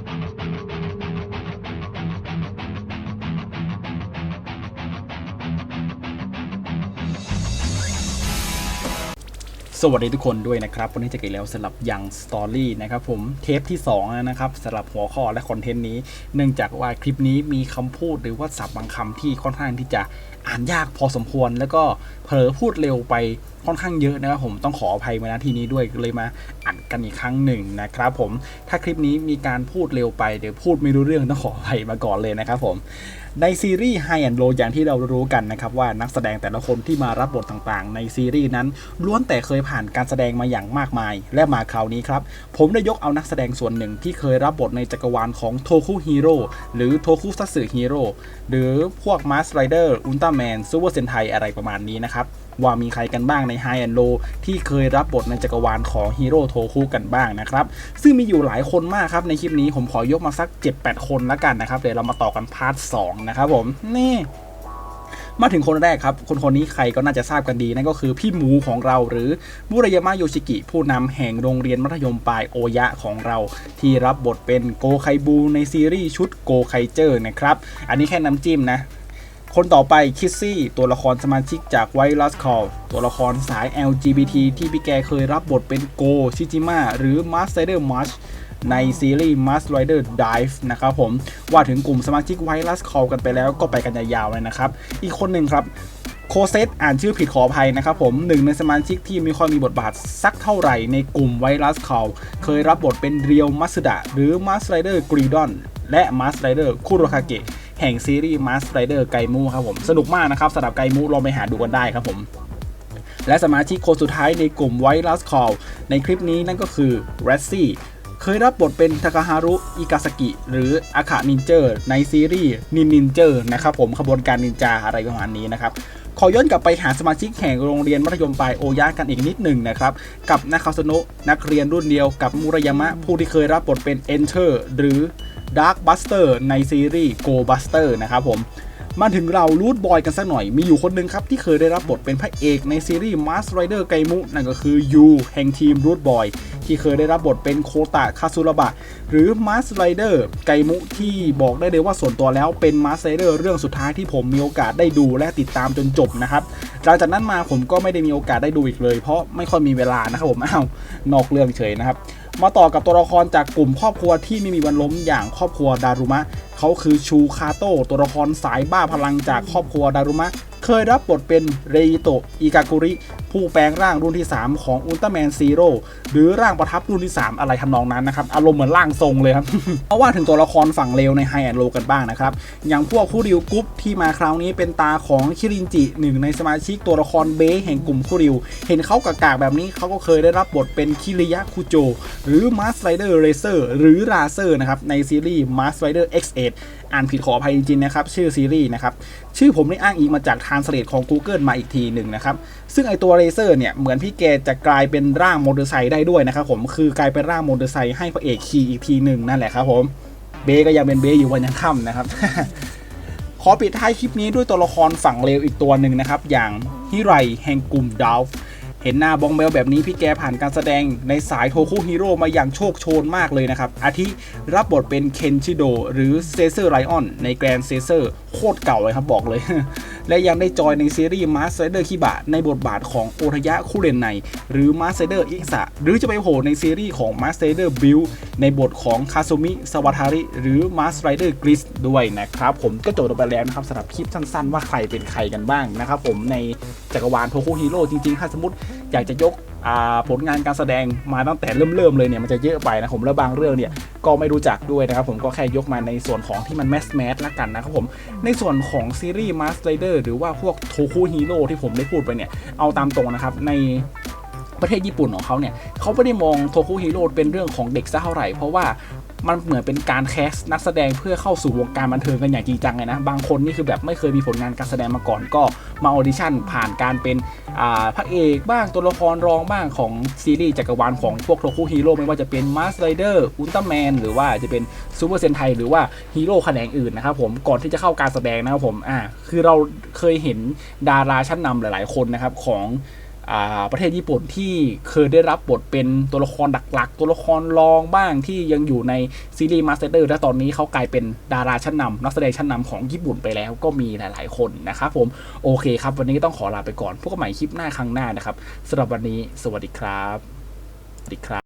you สวัสดีทุกคนด้วยนะครับ วันนี้จะเกิดแล้วสำหรับยังสตอรี่นะครับผมเทปที่2นะครับสำหรับหัวข้อและคอนเทนต์นี้ เนื่องจากว่าคลิปนี้มีคำพูดหรือว่าศัพท์บางคำที่ค่อนข้างที่จะอ่านยากพอสมควร แล้วก็เผลอพูดเร็วไปค่อนข้างเยอะนะครับผมต้องขออภัยมาณที่นี้ด้วยเลยมาอัดกันอีกครั้งหนึ่งนะครับผมถ้าคลิปนี้มีการพูดเร็วไปเดี๋ยวพูดไม่รู้เรื่องต้องขออภัยมาก่อนเลยนะครับผมในซีรีส์ High and Low อย่างที่เรารู้กันนะครับว่านักแสดงแต่ละคนที่มารับบทต่างๆ ในซีรีส์นั้นล้วนแต่เคยผ่านการแสดงมาอย่างมากมาย และมาคราวนี้ครับ ผมได้ยกเอานักแสดงส่วนหนึ่งที่เคยรับบทในจักรวาลของโทคุฮีโร่หรือโทคุซัตสึฮีโร่หรือพวกมาสไรเดอร์อุลตร้าแมนซูเปอร์เซนไทอะไรประมาณนี้นะครับว่ามีใครกันบ้างใน High and Low ที่เคยรับบทในจักรวาลของฮีโร่โทคุกันบ้างนะครับ ซึ่งมีอยู่หลายคนมากครับในคลิปนี้ผมขอยกมาสัก 7-8 คนแล้วกันนะครับเดี๋ยวเรามาต่อกันพาร์ท2นะครับผมนี่ มาถึงคนแรกครับคนคนนี้ใครก็น่าจะทราบกันดีนั่นก็คือพี่หมูของเราหรือมุรยามะโยชิกิ ผู้นำแห่งโรงเรียนมัธยมปลายโอยะของเรา ที่รับบทเป็นโกไคบูในซีรีส์ชุดโกไคเจอร์นะครับอันนี้แค่น้ำจิ้มนะคนต่อไปคิสซี่ตัวละครสมาชิกจากไวรัสคอลตัวละครสาย LGBT ที่พี่แกเคยรับบทเป็นโกชิจิมะหรือ m a s t e r March ในซีรีส์ Mask Rider Dive นะครับผมว่าถึงกลุ่มสมาชิกไวรัสคอลกันไปแล้วก็ไปกันยาวๆเลยนะครับ อีกคนหนึ่งครับโคเซตอ่านชื่อผิดขออภัยนะครับผมหนึ่งในสมาชิกที่ไม่ค่อยมีบทบาทสักเท่าไหร่ในกลุ่มไวรัสคอลเคยรับบทเป็นเรียวมัสดะหรือมาสไรเดอร์กรีดอนและมาสไรเดอร์คุโรคาเกะแห่งซีรีส์มาสไรเดอร์ไกมูครับผม สนุกมากนะครับสำหรับไกมูลองไปหาดูกันได้ครับผม และสมาชิกคนสุดท้ายในกลุ่มไวรัสคอลในคลิปนี้นั่นก็คือแรซซี่ เคยรับบทเป็นทาคาฮารุอิกาสกิ หรืออาคานินเจอร์ ในซีรีส์นินนินเจอร์นะครับผมขบวนการนินจาอะไรประมาณนี้นะครับขอย้อนกลับไปหาสมาชิกแห่งโรงเรียนมัธยมปลายโอยะกันอีกนิดหนึ่งนะครับ กับนาคาสโนะนักเรียนรุ่นเดียวกับมุรยามะ ผู้ที่เคยรับบทเป็น Enter หรือ Dark Buster ในซีรีส์ Go Buster นะครับผมมาถึงเรารูดบอยกันสักหน่อย มีอยู่คนหนึ่งครับ ที่เคยได้รับบทเป็นพระเอกในซีรีส์ Mask Rider ไกมุ นั่นก็คือยูแห่งทีมรูดบอย ที่เคยได้รับบทเป็นโคตะคาซุระบะ หรือ Mask Rider ไกมุที่บอกได้เลยว่าส่วนตัวแล้วเป็น Mask Rider เรื่องสุดท้ายที่ผมมีโอกาสได้ดูและติดตามจนจบนะครับหลังจากนั้นมาผมก็ไม่ได้มีโอกาสได้ดูอีกเลย เพราะไม่ค่อยมีเวลานะครับผมอ้าวนอกเรื่องเฉยนะครับมาต่อกับตัวละครจากกลุ่มครอบครัวที่ไม่มีวันล้มอย่างครอบครัวดารุมะ เขาคือชูคาโตะตัวละครสายบ้าพลังจากครอบครัวดารุมะ เคยรับบทเป็นเรอิโตะอิกากุริ ผู้แปลงร่างรุ่นที่ 3 ของอุลตร้าแมนซีโร่หรือร่างประทับรุ่นที่ 3 อะไรทำนองนั้นนะครับ อารมณ์เหมือนร่างทรงเลยครับเพราะว่าถึงตัวละครฝั่งเลวในไฮแอนโลกันบ้างนะครับ อย่างพวกคู่ริวกรุ๊ปที่มาคราวนี้เป็นตาของคิรินจิหนึ่งในสมาชิกตัวละครเบสแห่งกลุ่มคู่ริว เห็นเขากากากๆแบบนี้เขาก็เคยได้รับบทเป็นคิริยะคุโจ หรือมาสไ r เดอร์เรเซอร์หรือราเซอร์นะครับในซีรีส์ Mask Rider X8 อ่านผิดขออภัยจริงๆนะครับชื่อซีรีส์นะครับชื่อผมได้อ้างอิงมาจากทานสเลตของ Google มาอีกทีหนึ่งนะครับซึ่งไอตัวเรเซอร์เนี่ยเหมือนพี่แกจะกลายเป็นร่างมอเตอร์ไซค์ได้ด้วยนะครับผมคือกลายเป็นร่างมอเตอร์ไซค์ให้พระเอกขี่อีกทีหนึ่งนั่นแหละครับผมเบก็ยังเป็นเบอยู่วันยังค่ำนะครับขอปิดท้ายคลิปนี้ด้วยตัวละครฝั่งเลวอีกตัวหนึ่งนะครับ อย่างฮิไรแห่งกลุ่มดาวเห็นหน้าบองเบลแบบนี้พี่แกผ่านการแสดงในสายโทคุฮีโร่มาอย่างโชคโชนมากเลยนะครับ อาทิรับบทเป็นเคนชิโดหรือเซเซอร์ไลออนในแกรนเซเซอร์ โคตรเก่าเลยครับบอกเลย และยังได้จอยในซีรีส์มาสเดอร์คิบะในบทบาทของโอทยะคุเรนไนหรือมาสเดอร์อิสะหรือจะไปโผล่ในซีรีส์ของมาสเดอร์บิลในบทของคาซุมิสวาทาริหรือมาสไรเดอร์กริสด้วยนะครับ ผมก็จบลงไปแล้วนะครับสำหรับคลิปสั้นๆ ว่าใครเป็นใครกันบ้างนะครับผมในจักรวาลโทคุฮีโร่จริงๆ ถ้าสมมติ อยากจะยกผลงานการแสดงมาตั้งแต่เริ่มๆเลยเนี่ยมันจะเยอะไปนะผมแล้วบางเรื่องเนี่ยก็ไม่รู้จักด้วยนะครับผมก็แค่ยกมาในส่วนของที่มันแมสแมสละกันนะครับผมในส่วนของซีรีส์ Mask Rider หรือว่าพวกโทคุฮีโร่ที่ผมได้พูดไปเนี่ยเอาตามตรงนะครับใน ประเทศญี่ปุ่นของเขาเนี่ยเขาไม่ได้มองโทคุฮีโร่เป็นเรื่องของเด็กซะเท่าไหร่ เพราะว่ามันเหมือนเป็นการแคสนักแสดงเพื่อเข้าสู่วงการบันเทิงกันอย่างจริงจังเลยนะ บางคนนี่คือแบบไม่เคยมีผลงานการแสดงมาก่อนก็มาออดิชั่นผ่านการเป็นพระเอกบ้างตัวละครรองบ้างของซีรีส์จักรวาลของพวกโทคุฮีโร่ไม่ว่าจะเป็นมาสไรเดอร์อุลตร้าแมนหรือว่าจะเป็นซูเปอร์เซนไทหรือว่าฮีโร่แขนงอื่นนะครับผมก่อนที่จะเข้าการแสดงนะครับผมอ่าคือเราเคยเห็นดาราชั้นนำหลาย ๆ คนนะครับของ ประเทศญี่ปุ่นที่เคยได้รับบทเป็นตัวละครหลักๆ ตัวละครรองบ้างที่ยังอยู่ในซีรีส์มาสเตอร์และตอนนี้เขากลายเป็นดาราชั้นนำนักแสดงชั้นนำของญี่ปุ่นไปแล้วก็มีหลายๆคนนะครับผมโอเคครับ วันนี้ต้องขอลาไปก่อนพบกันใหม่คลิปหน้าครั้งหน้านะครับสำหรับวันนี้ สวัสดีครับสวัสดีครับ